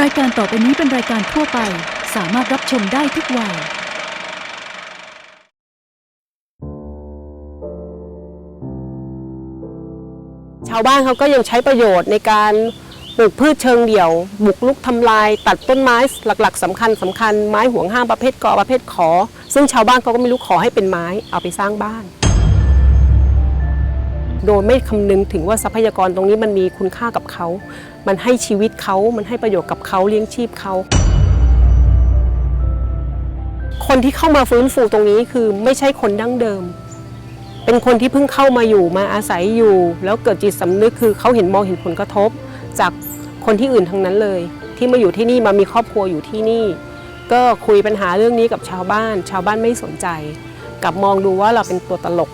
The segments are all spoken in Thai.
รายการต่อไปนี้เป็นรายการทั่วไป สามารถรับชมได้ทุกวัย ชาวบ้านเขาก็ยังใช้ประโยชน์ในการปลูกพืชเชิงเดี่ยว บุกลุกทำลาย ตัดต้นไม้หลัก ๆสำคัญสำคัญไม้ห่วงห้ามประเภทกอประเภทขอ ซึ่งชาวบ้านเขาก็ไม่รู้ขอให้เป็นไม้เอาไปสร้างบ้าน โดยไม่คำนึงถึงว่าทรัพยากรตรงนี้มันมีคุณค่ากับเขา มันให้ชีวิตเขา มันให้ประโยชน์กับเขาเลี้ยงชีพเขา คนที่เข้ามาฟื้นฟูตรงนี้คือไม่ใช่คนดั้งเดิม เป็นคนที่เพิ่งเข้ามาอยู่มาอาศัยอยู่ แล้วเกิดจิตสำนึกคือเขาเห็นมองเห็นผลกระทบ จากคนที่อื่นทั้งนั้นเลย ที่มาอยู่ที่นี่มามีครอบครัวอยู่ที่นี่ ก็คุยปัญหาเรื่องนี้กับชาวบ้าน ชาวบ้านไม่สนใจ กลับมองดูว่าเราเป็นตัวตลก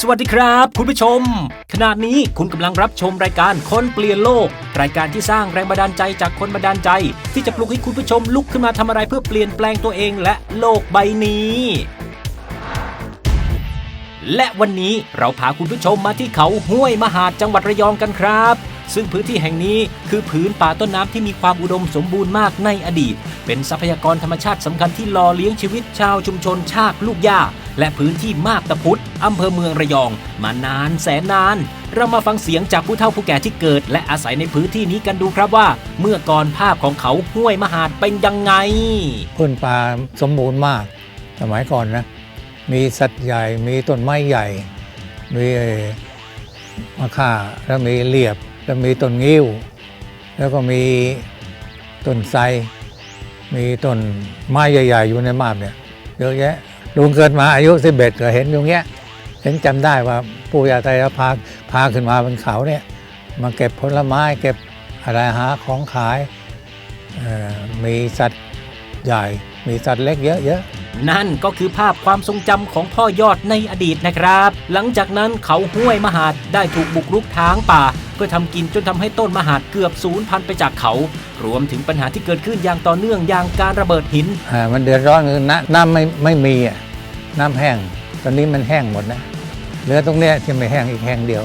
สวัสดีครับ คุณผู้ชม ขณะนี้คุณกำลังรับชมรายการคนเปลี่ยนโลก รายการที่สร้างแรงบันดาลใจจากคนบันดาลใจ ที่จะปลุกให้คุณผู้ชมลุกขึ้นมาทำอะไรเพื่อเปลี่ยนแปลงตัวเองและโลกใบนี้ และวันนี้เราพาคุณผู้ชมมาที่เขาห้วยมหาดจังหวัดระยองกันครับ ซึ่งพื้นที่แห่งนี้คือผืนป่าต้นน้ำที่มีความอุดมสมบูรณ์มากในอดีต เป็นทรัพยากรธรรมชาติสำคัญที่หล่อเลี้ยงชีวิตชาวชุมชนชากลูกหญ้าและพื้นที่มาบตาพุธอำเภอเมืองระยอง มานานแสนนาน เรามาฟังเสียงจากผู้เฒ่าผู้แก่ที่เกิด และอาศัยในพื้นที่นี้กันดูครับว่า เมื่อก่อนภาพของเขาห้วยมหาดเป็นยังไงพื้นป่าสมบูรณ์มาก สมัยก่อนนะ มีสัตว์ใหญ่ มีต้นไม้ใหญ่ มีมะข่าแล้วมีเหลียบ แล้วมีต้นงิ้ว แล้วก็มีต้นไทร มีต้นไม้ใหญ่ ๆ อยู่ในมาบเนี่ยเยอะแยะลุงเกิดมาอายุสิบเอ็ดก็เห็นอย่างเงี้ยเห็นจำได้ว่าปู่ย่าตายายพาพาขึ้นมาบนเขาเนี่ยมาเก็บผลไม้เก็บอะไรหาของขายมีสัตว์ใหญ่ มีสัตว์เล็กเยอะๆ นั่นก็คือภาพความทรงจำของพ่อยอดในอดีตนะครับ หลังจากนั้นเขาห้วยมหาดได้ถูกบุกรุกทางป่า เพื่อทำกินจนทำให้ต้นมหาดเกือบสูญพันธุ์ไปจากเขา รวมถึงปัญหาที่เกิดขึ้นอย่างต่อเนื่องอย่างการระเบิดหิน อ่ามันเดือดร้อนคือน้ำน้ำไม่ไม่มีอะน้ำแห้ง ตอนนี้มันแห้งหมดนะเหลือตรงเนี้ยที่ไม่แห้งอีกแห้งเดียว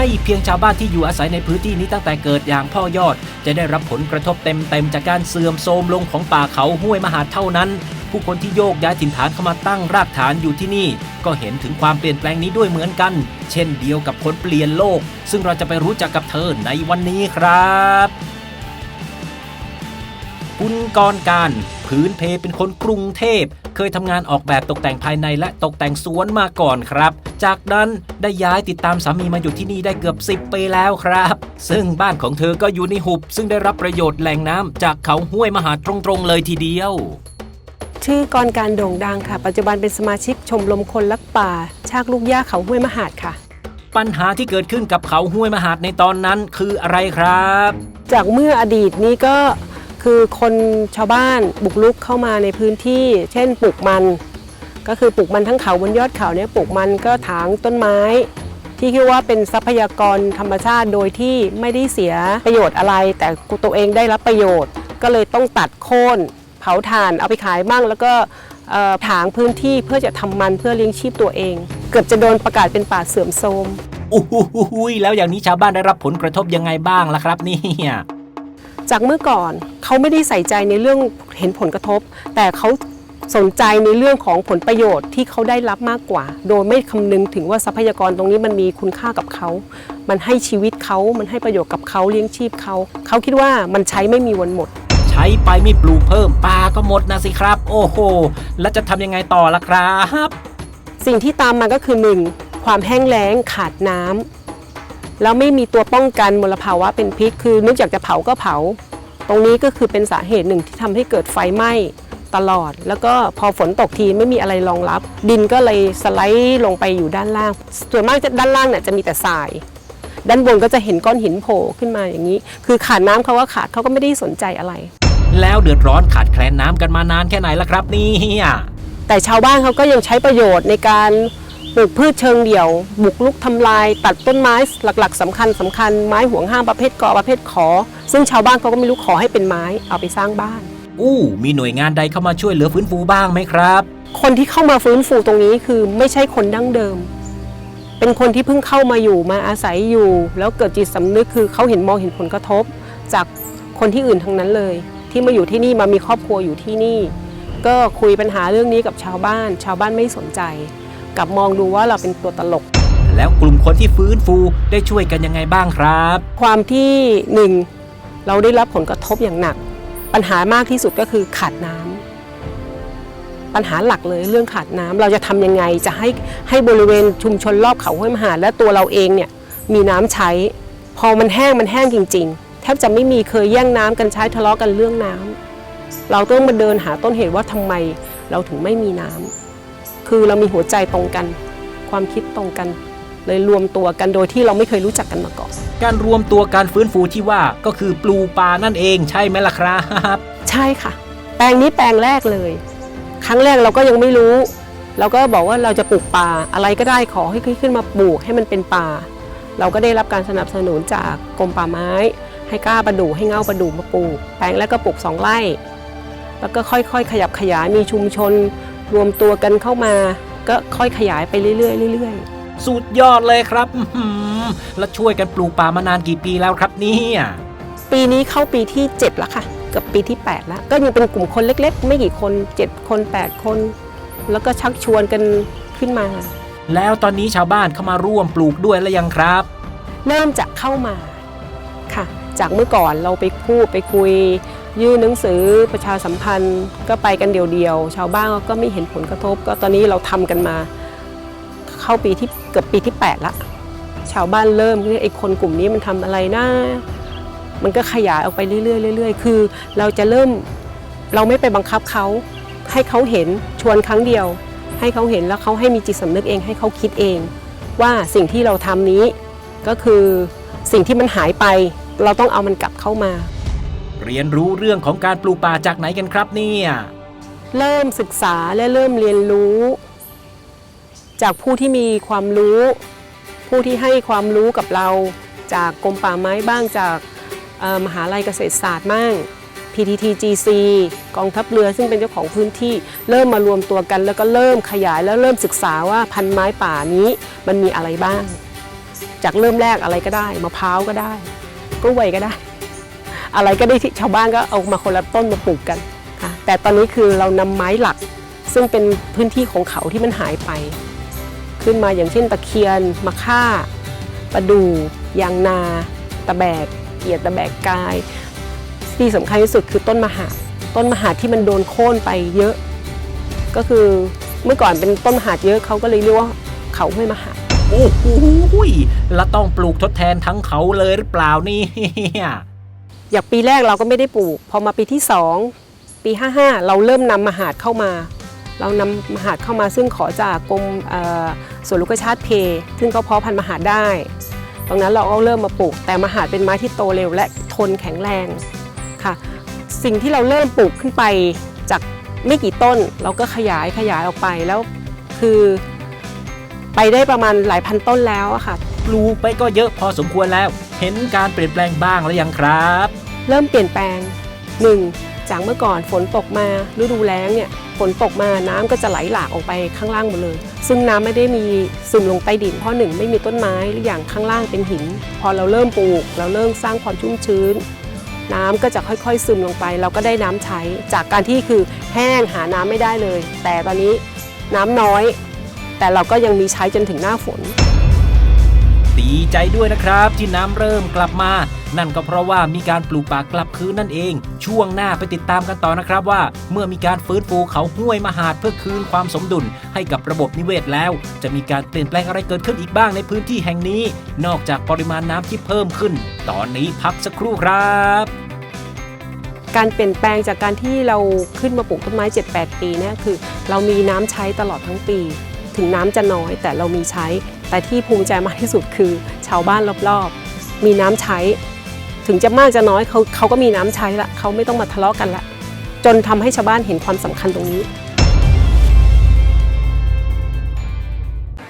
ไม่เพียงชาวบ้านที่อยู่อาศัยในพื้นที่นี้ตั้งแต่เกิดอย่างพ่อยอด จะได้รับผลกระทบเต็มๆจากการเสื่อมโทรมลงของป่าเขาห้วยมหาดเท่านั้น ผู้คนที่โยกย้ายถิ่นฐานเข้ามาตั้งรากฐานอยู่ที่นี่ ก็เห็นถึงความเปลี่ยนแปลงนี้ด้วยเหมือนกัน เช่นเดียวกับคนเปลี่ยนโลก ซึ่งเราจะไปรู้จักกับเธอในวันนี้ครับ คุณกรการ พื้นเพเป็นคนกรุงเทพ เคยทำงานออกแบบตกแต่งภายในและตกแต่งสวนมาก่อนครับ จากนั้นได้ย้ายติดตามสามีมาอยู่ที่นี่ได้เกือบ 10 ปีแล้วครับ ซึ่งบ้านของเธอก็อยู่ในหุบ ซึ่งได้รับประโยชน์แหล่งน้ำจากเขาห้วยมหาดตรงๆเลยทีเดียวชื่อกรการโด่งดังค่ะ ปัจจุบันเป็นสมาชิกชมรมคนรักป่า ชากลูกหญ้าเขาห้วยมหาดค่ะ ปัญหาที่เกิดขึ้นกับเขาห้วยมหาดในตอนนั้นคืออะไรครับ จากเมื่ออดีตนี้ก็ คือคนชาวบ้านบุกลุกเข้ามาในพื้นที่ เช่นปลูกมัน ก็คือปลูกมันทั้งเขาบนยอดเขาเนี่ยปลูกมันก็ถางต้นไม้ ที่คิดว่าเป็นทรัพยากรธรรมชาติโดยที่ไม่ได้เสียประโยชน์อะไร แต่ตัวเองได้รับประโยชน์ ก็เลยต้องตัดโค่นเผาถ่านเอาไปขายบ้างแล้วก็ถางพื้นที่เพื่อจะทำมันเพื่อเลี้ยงชีพตัวเอง เกือบจะโดนประกาศเป็นป่าเสื่อมโทรมอู้หูหูหูยแล้วอย่างนี้ชาวบ้านได้รับผลกระทบยังไงบ้างล่ะครับเนี่ย จากเมื่อก่อนเขาไม่ได้ใส่ใจในเรื่องเห็นผลกระทบ แต่เขาสนใจในเรื่องของผลประโยชน์ที่เขาได้รับมากกว่า โดยไม่คำนึงถึงว่าทรัพยากรตรงนี้มันมีคุณค่ากับเขา มันให้ชีวิตเขา มันให้ประโยชน์กับเขาเลี้ยงชีพเขา เขาคิดว่ามันใช้ไม่มีวันหมด ใช้ไปไม่ปลูกเพิ่มป่าก็หมดนะสิครับ โอ้โห แล้วจะทำยังไงต่อล่ะครับ สิ่งที่ตามมาก็คือ 1. ความแห้งแล้งขาดน้ำ แล้วไม่มีตัวป้องกันมลภาวะเป็นพิษ คือนึกอยากจะเผาก็เผา ตรงนี้ก็คือเป็นสาเหตุหนึ่งที่ทำให้เกิดไฟไหม้ตลอด แล้วก็พอฝนตกทีไม่มีอะไรรองรับ ดินก็เลยสไลด์ลงไปอยู่ด้านล่าง ส่วนมากจะด้านล่างเนี่ยจะมีแต่ทราย ด้านบนก็จะเห็นก้อนหินโผล่ขึ้นมาอย่างนี้ คือขาดน้ำเขาก็ขาดเขาก็ไม่ได้สนใจอะไร แล้วเดือดร้อนขาดแคลนน้ำกันมานานแค่ไหนล่ะครับเนี่ยแต่ชาวบ้านเขาก็ยังใช้ประโยชน์ในการ ปลูกพืชเชิงเดี่ยว บุกลุกทำลาย ตัดต้นไม้หลัก ๆสำคัญสำคัญไม้ห่วงห้ามประเภทกอประเภทขอ ซึ่งชาวบ้านเขาก็ไม่รู้ขอให้เป็นไม้เอาไปสร้างบ้าน อู้ มีหน่วยงานใดเข้ามาช่วยเหลือฟื้นฟูบ้างไหมครับ คนที่เข้ามาฟื้นฟูตรงนี้คือไม่ใช่คนดั้งเดิม เป็นคนที่เพิ่งเข้ามาอยู่มาอาศัยอยู่ แล้วเกิดจิตสำนึกคือเขาเห็นมองเห็นผลกระทบ จากคนที่อื่นทั้งนั้นเลย ที่มาอยู่ที่นี่มามีครอบครัวอยู่ที่นี่ ก็คุยปัญหาเรื่องนี้กับชาวบ้าน ชาวบ้านไม่สนใจ กลับมองดูว่าเราเป็นตัวตลก แล้วกลุ่มคนที่ฟื้นฟูได้ช่วยกันยังไงบ้างครับ ความที่หนึ่งเราได้รับผลกระทบอย่างหนัก ปัญหามากที่สุดก็คือขาดน้ำปัญหาหลักเลยเรื่องขาดน้ำเราจะทำยังไงจะให้ให้บริเวณชุมชนรอบเขาห้วยมหาดและตัวเราเองเนี่ยมีน้ำใช้ พอมันแห้งมันแห้งจริง ๆ แทบจะไม่มีเคยแย่งน้ำกันใช้ทะเลาะกันเรื่องน้ำเราต้องมาเดินหาต้นเหตุว่าทำไมเราถึงไม่มีน้ำ คือเรามีหัวใจตรงกัน ความคิดตรงกัน เลยรวมตัวกันโดยที่เราไม่เคยรู้จักกันมาก่อน การรวมตัวการฟื้นฟูที่ว่าก็คือปลูกป่านั่นเองใช่ไหมล่ะครับ ใช่ค่ะ แปลงนี้แปลงแรกเลย ครั้งแรกเราก็ยังไม่รู้ เราก็บอกว่าเราจะปลูกป่าอะไรก็ได้ขอให้ขึ้นมาปลูกให้มันเป็นป่า เราก็ได้รับการสนับสนุนจากกรมป่าไม้ ให้กล้าประดู่ให้เงาประดู่มาปลูก แปลงแรกก็ปลูกสองไร่ แล้วก็ค่อยๆ ขยับขยายมีชุมชน รวมตัวกันเข้ามา ก็ค่อยขยายไปเรื่อยๆเรื่อยๆสุดยอดเลยครับอื้อหือแล้วช่วยกันปลูกป่ามานานกี่ปีแล้วครับเนี่ยปีนี้เข้าปีที่ 7 แล้วค่ะเกือบปีที่ 8 แล้ว ก็ยังเป็นกลุ่มคนเล็ก ๆ ไม่กี่คน 7 คน 8 คน แล้วก็ชักชวนกันขึ้นมา แล้วตอนนี้ชาวบ้านเข้ามาร่วมปลูกด้วยแล้วยังครับ เริ่มจะเข้ามาค่ะ จากเมื่อก่อนเราไปพูดไปคุย ยื่นหนังสือประชาสัมพันธ์ก็ไปกันเดียวๆ ชาวบ้านก็ไม่เห็นผลกระทบ ก็ตอนนี้เราทำกันมา เข้าปีที่เกือบปีที่ 8 ละ ชาวบ้านเริ่มไอ้คนกลุ่มนี้มันทำอะไรนะมันก็ขยายออกไปเรื่อยๆเรื่อยๆ คือเราจะเริ่มเราไม่ไปบังคับเขา ให้เขาเห็นชวนครั้งเดียว ให้เขาเห็นแล้วเขาให้มีจิตสำนึกเองให้เขาคิดเอง ว่าสิ่งที่เราทำนี้ก็คือสิ่งที่มันหายไป เราต้องเอามันกลับเข้ามา เรียนรู้เรื่องของการปลูกป่าจากไหนกันครับเนี่ย เริ่มศึกษาและเริ่มเรียนรู้ จากผู้ที่มีความรู้ ผู้ที่ให้ความรู้กับเรา จากกรมป่าไม้บ้างจากมหาลัยเกษตรศาสตร์บ้าง PTTGC กองทัพเรือซึ่งเป็นเจ้าของพื้นที่ เริ่มมารวมตัวกันแล้วก็เริ่มขยายแล้วเริ่มศึกษาว่าพันไม้ป่านี้มันมีอะไรบ้าง จากเริ่มแรกอะไรก็ได้มะพร้าวก็ได้ กล้วยก็ได้ อะไรก็ได้ที่ชาวบ้านก็เอามาคนละต้นมาปลูกกันค่ะแต่ตอนนี้คือเรานำไม้หลัก ซึ่งเป็นพื้นที่ของเขาที่มันหายไป ขึ้นมาอย่างเช่นตะเคียนมะค่าประดู่ยางนา ตะแบกเกียดตะแบกกาย ที่สำคัญที่สุดคือต้นมหาต้นมหาที่มันโดนโค่นไปเยอะ ก็คือเมื่อก่อนเป็นต้นมหาเยอะเขาก็เลยเรียกว่าเขาห้วยมหาโอ้โหแล้วต้องปลูกทดแทนทั้งเขาเลยหรือเปล่านี่ อย่างปีแรกเราก็ไม่ได้ปลูก พอมาปีที่ 2 ปี 55 เราเริ่มนำมหาดเข้ามา เรานำมหาดเข้ามาซึ่งขอจากกรมสวนลูกชาติเพ ซึ่งเขาเพาะพันธุ์มหาดได้ ตรงนั้นเราก็เริ่มมาปลูก แต่มหาดเป็นไม้ที่โตเร็วและทนแข็งแรงค่ะ สิ่งที่เราเริ่มปลูกขึ้นไปจากไม่กี่ต้น เราก็ขยายขยายออกไปแล้วคือไปได้ประมาณหลายพันต้นแล้วอะค่ะ ปลูกไปก็เยอะพอสมควรแล้ว เห็นการเปลี่ยนแปลงบ้างแล้วยังครับ เริ่มเปลี่ยนแปลงหนึ่งจากเมื่อก่อนฝนตกมาฤดูแล้งเนี่ยฝนตกมาน้ำก็จะไหลหลากออกไปข้างล่างหมดเลย ซึ่งน้ำไม่ได้มีซึมลงใต้ดินเพราะหนึ่งไม่มีต้นไม้หรืออย่างข้างล่างเป็นหิน พอเราเริ่มปลูก เราเริ่มสร้างความชุ่มชื้น น้ำก็จะค่อยๆ ซึมลงไป เราก็ได้น้ำใช้ จากการที่คือแห้งหาน้ำไม่ได้เลย แต่ตอนนี้น้ำน้อย แต่เราก็ยังมีใช้จนถึงหน้าฝน ดีใจด้วยนะครับ ที่น้ำเริ่มกลับมา นั่นก็เพราะว่ามีการปลูกป่ากลับคืนนั่นเอง ช่วงหน้าไปติดตามกันต่อนะครับว่า เมื่อมีการฟื้นฟูเขาห้วยมหาดเพื่อคืนความสมดุล ให้กับระบบนิเวศแล้ว จะมีการเปลี่ยนแปลงอะไรเกิดขึ้นอีกบ้างในพื้นที่แห่งนี้ นอกจากปริมาณน้ำที่เพิ่มขึ้น ตอนนี้พักสักครู่ครับการเปลี่ยนแปลงจากการที่เราขึ้นมาปลูกต้นไม้ 7-8 ปีนี่คือ เรามีน้ำใช้ตลอดทั้งปี ถึงน้ำจะน้อยแต่เรามีใช้ แต่ที่ภูมิใจมากที่สุดคือชาวบ้านรอบๆ มีน้ำใช้ ถึงจะมากจะน้อยเขาเขาก็มีน้ำใช้ละเขาไม่ต้องมาทะเลาะกันละจนทำให้ชาวบ้านเห็นความสำคัญตรงนี้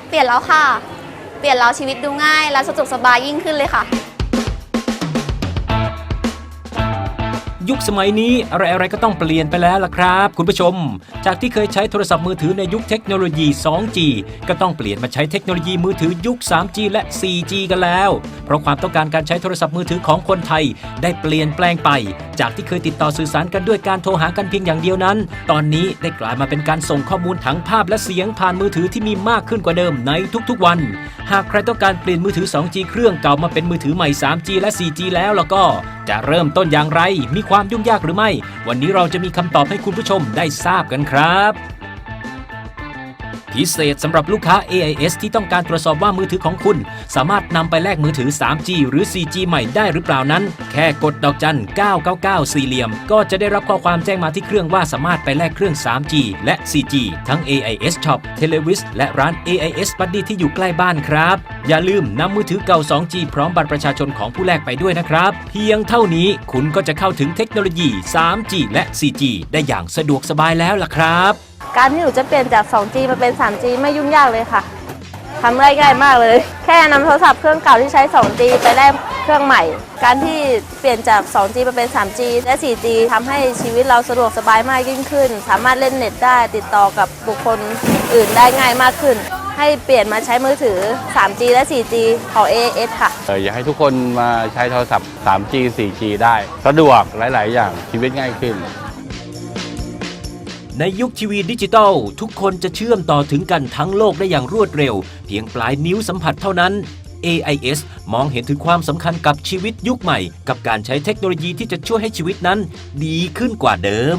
เปลี่ยนแล้วค่ะ เปลี่ยนแล้วชีวิตดูง่ายและสะดวกสบายยิ่งขึ้นเลยค่ะ ยุคสมัยนี้อะไรๆก็ต้องเปลี่ยนไปแล้วล่ะครับ คุณผู้ชม จากที่เคยใช้โทรศัพท์มือถือในยุคเทคโนโลยี 2G ก็ต้องเปลี่ยนมาใช้เทคโนโลยีมือถือยุค 3G และ 4G กันแล้ว เพราะความต้องการการใช้โทรศัพท์มือถือของคนไทย ได้เปลี่ยนแปลงไป จากที่เคยติดต่อสื่อสารกันด้วยการโทรหากันเพียงอย่างเดียวนั้น ตอนนี้ได้กลายมาเป็นการส่งข้อมูลทั้งภาพและเสียงผ่านมือถือที่มีมากขึ้นกว่าเดิมในทุกๆวัน หากใครต้องการเปลี่ยนมือถือ 2G เครื่องเก่ามาเป็นมือถือใหม่ 3G และ 4G แล้วแล้วก็ จะเริ่มต้นอย่างไรมีความยุ่งยากหรือไม่ วันนี้เราจะมีคำตอบให้คุณผู้ชมได้ทราบกันครับ พิเศษสำหรับลูกค้า AIS ที่ต้องการตรวจสอบว่ามือถือของคุณ สามารถนำไปแลกมือถือ 3G หรือ 4G ใหม่ได้หรือเปล่านั้น แค่กดดอกจัน 999 สี่เหลี่ยม ก็จะได้รับข้อความแจ้งมาที่เครื่องว่าสามารถไปแลกเครื่อง 3G และ 4G ทั้ง AIS Shop Televis และร้าน AIS Buddy ที่อยู่ใกล้บ้านครับ อย่าลืมนำมือถือเก่า 2G พร้อมบัตรประชาชนของผู้แลกไปด้วยนะครับ เพียงเท่านี้คุณก็จะเข้าถึงเทคโนโลยี 3G และ 4G ได้อย่างสะดวกสบายแล้วล่ะครับ การที่หนูจะเปลี่ยนจาก 2G มาเป็น 3G ไม่ยุ่งยากเลยค่ะทำได้ง่ายมากเลย แค่นำโทรศัพท์เครื่องเก่าที่ใช้ 2G ไปแลกเครื่องใหม่ การที่เปลี่ยนจาก 2G มาเป็น 3G และ 4G ทำให้ชีวิตเราสะดวกสบายมากยิ่งขึ้น สามารถเล่นเน็ตได้ติดต่อกับบุคคลอื่นได้ง่ายมากขึ้น ให้เปลี่ยนมาใช้มือถือ 3G และ 4G ของ AS ค่ะ เอออยากให้ทุกคนมาใช้โทรศัพท์ 3G 4G ได้ สะดวกหลาย ๆ อย่างชีวิตง่ายขึ้น ในยุคทีวีดิจิตอลทุกคนจะเชื่อมต่อถึงกันทั้งโลกได้อย่างรวดเร็ว เพียงปลายนิ้วสัมผัสเท่านั้น AIS มองเห็นถึงความสำคัญกับชีวิตยุคใหม่ กับการใช้เทคโนโลยีที่จะช่วยให้ชีวิตนั้น ดีขึ้นกว่าเดิม